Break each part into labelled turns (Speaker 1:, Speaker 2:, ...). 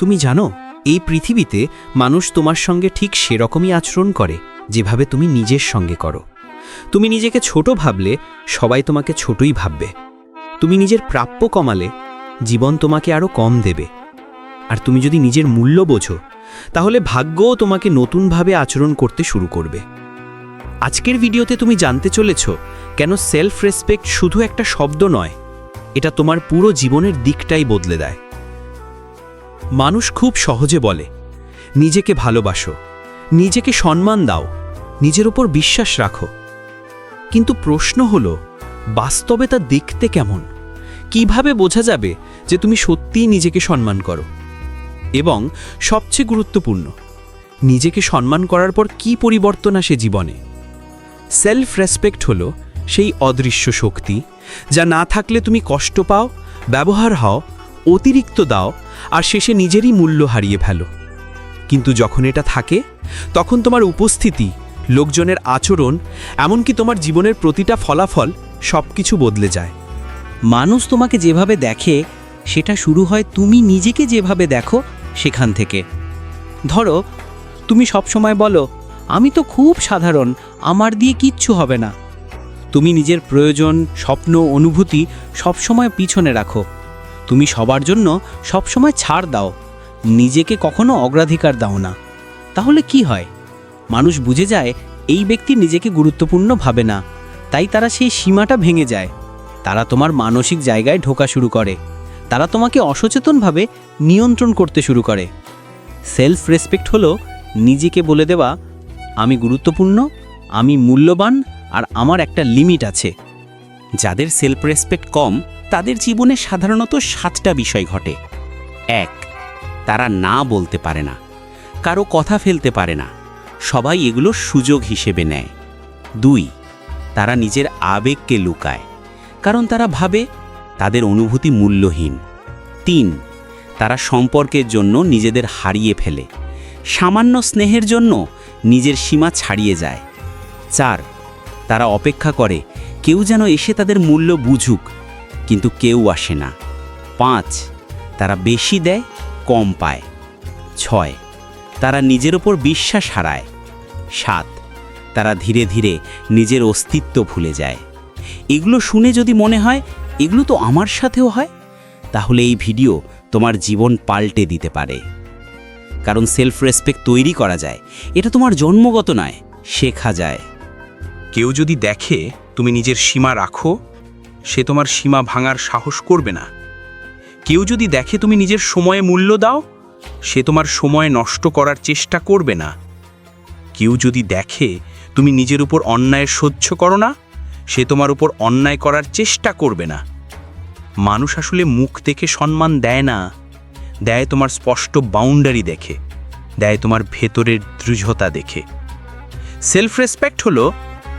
Speaker 1: তুমি জানো, এই পৃথিবীতে মানুষ তোমার সঙ্গে ঠিক সেরকমই আচরণ করে যেভাবে তুমি নিজের সঙ্গে করো। তুমি নিজেকে ছোট ভাবলে সবাই তোমাকে ছোটই ভাববে। তুমি নিজের প্রাপ্য কমালে জীবন তোমাকে আরও কম দেবে। আর তুমি যদি নিজের মূল্য বোঝো, তাহলে ভাগ্যও তোমাকে নতুনভাবে আচরণ করতে শুরু করবে। আজকের ভিডিওতে তুমি জানতে চলেছ কেন সেলফ রেসপেক্ট শুধু একটা শব্দ নয়, এটা তোমার পুরো জীবনের দিকটাই বদলে দেয়। মানুষ খুব সহজে বলে, নিজেকে ভালোবাসো, নিজেকে সম্মান দাও, নিজের উপর বিশ্বাস রাখো। কিন্তু প্রশ্ন হল, বাস্তবে তা দেখতে কেমন? কীভাবে বোঝা যাবে যে তুমি সত্যিই নিজেকে সম্মান করো? এবং সবচেয়ে গুরুত্বপূর্ণ, নিজেকে সম্মান করার পর কি পরিবর্তন আসে জীবনে? সেলফ রেসপেক্ট হলো সেই অদৃশ্য শক্তি যা না থাকলে তুমি কষ্ট পাও, ব্যবহার হও অতিরিক্ত দাও আর শেষে নিজেরই মূল্য হারিয়ে ফেলো। কিন্তু যখন এটা থাকে, তখন তোমার উপস্থিতি, লোকজনের আচরণ, এমনকি তোমার জীবনের প্রতিটা ফলাফল সব কিছু বদলে যায়।
Speaker 2: মানুষ তোমাকে যেভাবে দেখে, সেটা শুরু হয় তুমি নিজেকে যেভাবে দেখো সেখান থেকে। ধরো, তুমি সবসময় বলো, আমি তো খুব সাধারণ, আমার দিয়ে কিচ্ছু হবে না। তুমি নিজের প্রয়োজন, স্বপ্ন, অনুভূতি সবসময় পিছনে রাখো। তুমি সবার জন্য সবসময় ছাড় দাও। নিজেকে কখনো অগ্রাধিকার দাও না। তাহলে কি হয়? মানুষ বুঝে যায়, এই ব্যক্তি নিজেকে গুরুত্বপূর্ণ ভাবে না। তাই তারা সেই সীমাটা ভেঙে যায়। তারা তোমার মানসিক জায়গায় ঢোকা শুরু করে। তারা তোমাকে অসচেতনভাবে নিয়ন্ত্রণ করতে শুরু করে। সেলফ রেসপেক্ট হলো নিজেকে বলে দেওয়া, আমি গুরুত্বপূর্ণ, আমি মূল্যবান, আর আমার একটা লিমিট আছে।
Speaker 3: যাদের সেলফ রেসপেক্ট কম, তাদের জীবনে সাধারণত সাতটা বিষয় ঘটে। এক, তারা না বলতে পারে না। কারও কথা ফেলতে পারে না। সবাই এগুলো সুযোগ হিসেবে নেয়। দুই, তারা নিজের আবেগকে লুকায়। কারণ তারা ভাবে তাদের অনুভূতি মূল্যহীন। তিন, তারা সম্পর্কের জন্য নিজেদের হারিয়ে ফেলে। সামান্য স্নেহের জন্য নিজের সীমা ছাড়িয়ে যায়। চার, তারা অপেক্ষা করে কেউ যেন এসে তাদের মূল্য বুঝুক, কিন্তু কেউ আসে না। পাঁচ, তারা বেশি দেয়, কম পায়। ছয়, তারা নিজের ওপর বিশ্বাস হারায়। সাত, তারা ধীরে ধীরে নিজের অস্তিত্ব ভুলে যায়। এগুলো শুনে যদি মনে হয়, এগুলো তো আমার সাথেও হয়, তাহলে এই ভিডিও তোমার জীবন পাল্টে দিতে পারে। কারণ সেলফ রেসপেক্ট তৈরি করা যায়। এটা তোমার জন্মগত নয়, শেখা যায়।
Speaker 1: কেউ যদি দেখে তুমি নিজের সীমা রাখো, সে তোমার সীমা ভাঙার সাহস করবে না। কেউ যদি দেখে তুমি নিজের সময়ে মূল্য দাও, সে তোমার সময় নষ্ট করার চেষ্টা করবে না। কেউ যদি দেখে তুমি নিজের উপর অন্যায় সহ্য করো না, সে তোমার উপর অন্যায় করার চেষ্টা করবে না। মানুষ আসলে মুখ দেখে সম্মান দেয় না, দেয় তোমার স্পষ্ট বাউন্ডারি দেখে, দেয় তোমার ভেতরের দৃঢ়তা দেখে। সেলফ রেসপেক্ট হলো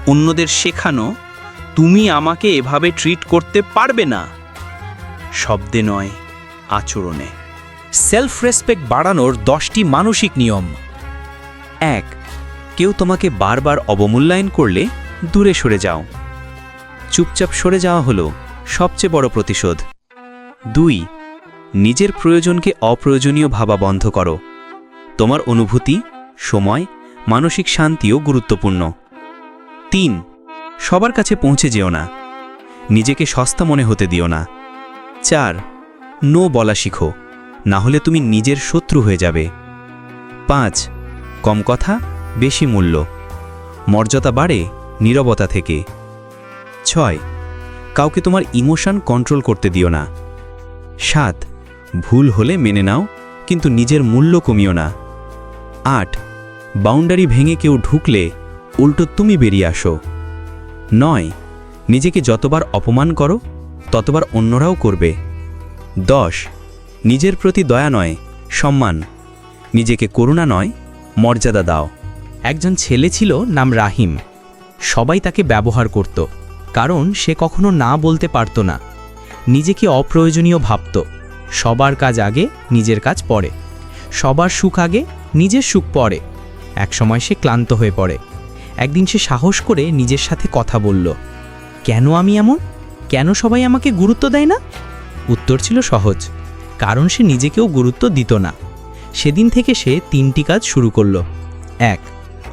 Speaker 1: অন্যদের শেখানো, তুমি আমাকে এভাবে ট্রিট করতে পারবে না, শব্দে নয়, আচরণে।
Speaker 4: সেলফ রেসপেক্ট বাড়ানোর দশটি মানসিক নিয়ম। এক, কেউ তোমাকে বারবার অবমূল্যায়ন করলে দূরে সরে যাও। চুপচাপ সরে যাওয়া হলো সবচেয়ে বড় প্রতিশোধ। দুই, নিজের প্রয়োজনকে অপ্রয়োজনীয় ভাবা বন্ধ করো। তোমার অনুভূতি, সময়, মানসিক শান্তিও গুরুত্বপূর্ণ। তিন, সবার কাছে পৌঁছে যেও না। নিজেকে সস্তা মনে হতে দিও না। চার, নো বলা শিখো, না হলে তুমি নিজের শত্রু হয়ে যাবে। পাঁচ, কম কথা, বেশি মূল্য, মর্যাদা বাড়ে নীরবতা থেকে। ছয়, কাউকে তোমার ইমোশন কন্ট্রোল করতে দিও না। সাত, ভুল হলে মেনে নাও, কিন্তু নিজের মূল্য কমিও না। আট, বাউন্ডারি ভেঙে কেউ ঢুকলে উল্টো তুমি বেরিয়ে আসো। নয়, নিজেকে যতবার অপমান করো, ততবার অন্যরাও করবে। দশ, নিজের প্রতি দয়া নয়, সম্মান। নিজেকে করুণা নয়, মর্যাদা দাও।
Speaker 5: একজন ছেলে ছিল, নাম রাহিম। সবাই তাকে ব্যবহার করত, কারণ সে কখনো না বলতে পারত না। নিজেকে অপ্রয়োজনীয় ভাবত, সবার কাজ আগে নিজের কাজ পরে। সবার সুখ আগে নিজের সুখ পরে। একসময় সে ক্লান্ত হয়ে পড়ে। একদিন সে সাহস করে নিজের সাথে কথা বলল, কেন আমি এমন? কেন সবাই আমাকে গুরুত্ব দেয় না? উত্তর ছিল সহজ, কারণ সে নিজেকেও গুরুত্ব দিত না। সেদিন থেকে সে তিনটি কাজ শুরু করল। এক,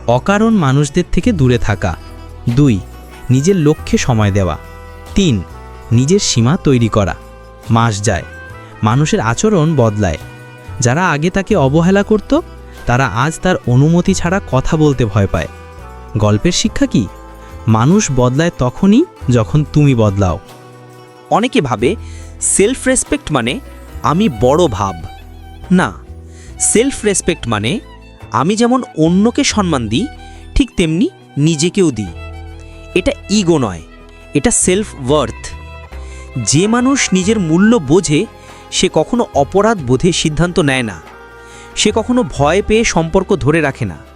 Speaker 5: অকারণ মানুষদের থেকে দূরে থাকা। দুই, নিজের লক্ষ্যে সময় দেওয়া। তিন, নিজের সীমা তৈরি করা। মাস যায়, মানুষের আচরণ বদলায়। যারা আগে তাকে অবহেলা করত, তারা আজ তার অনুমতি ছাড়া কথা বলতে ভয় পায়। গল্পের শিক্ষা কি? মানুষ বদলায় তখনই যখন তুমি বদলাও।
Speaker 2: অনেকে ভাবে সেলফ রেসপেক্ট মানে আমি বড় ভাব। না সেলফ রেসপেক্ট মানে আমি যেমন অন্যকে সম্মান দিই, ঠিক তেমনি নিজেকেও দিই। এটা ইগো নয়, এটা সেলফ ওয়ার্থ যে মানুষ নিজের মূল্য বোঝে, সে কখনো অপরাধ বোধে সিদ্ধান্ত নেয় না। সে কখনো ভয় পেয়ে সম্পর্ক ধরে রাখে না।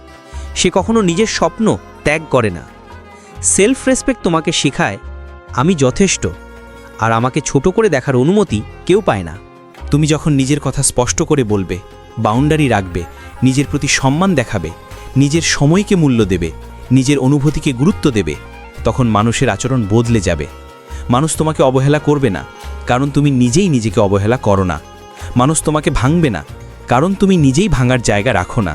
Speaker 2: সে কখনো নিজের স্বপ্ন ত্যাগ করে না। সেলফ রেসপেক্ট তোমাকে শেখায়, আমি যথেষ্ট, আর আমাকে ছোট করে দেখার অনুমতি কেউ পায় না।
Speaker 1: তুমি যখন নিজের কথা স্পষ্ট করে বলবে, বাউন্ডারি রাখবে, নিজের প্রতি সম্মান দেখাবে, নিজের সময়কে মূল্য দেবে, নিজের অনুভূতিকে গুরুত্ব দেবে, তখন মানুষের আচরণ বদলে যাবে। মানুষ তোমাকে অবহেলা করবে না, কারণ তুমি নিজেই নিজেকে অবহেলা করো না। মানুষ তোমাকে ভাঙবে না, কারণ তুমি নিজেই ভাঙার জায়গা রাখো না।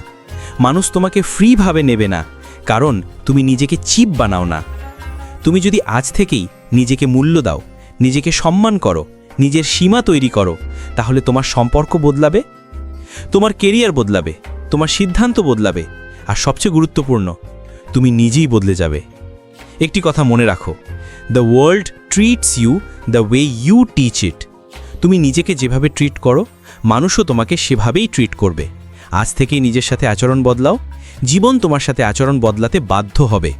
Speaker 1: মানুষ তোমাকে ফ্রিভাবে নেবে না, কারণ তুমি নিজেকে চিপ বানাও না। তুমি যদি আজ থেকেই নিজেকে মূল্য দাও, নিজেকে সম্মান করো, নিজের সীমা তৈরি করো, তাহলে তোমার সম্পর্ক বদলাবে, তোমার কেরিয়ার বদলাবে, তোমার সিদ্ধান্ত বদলাবে, আর সবচেয়ে গুরুত্বপূর্ণ, তুমি নিজেই বদলে যাবে। একটি কথা মনে রাখো the world treats you the way you teach it তুমি নিজেকে যেভাবে ট্রিট করো, মানুষও তোমাকে সেভাবেই ট্রিট করবে। আজ থেকেই নিজের সাথে আচরণ বদলাও। জীবন তোমার সাথে আচরণ বদলাতে বাধ্য হবে।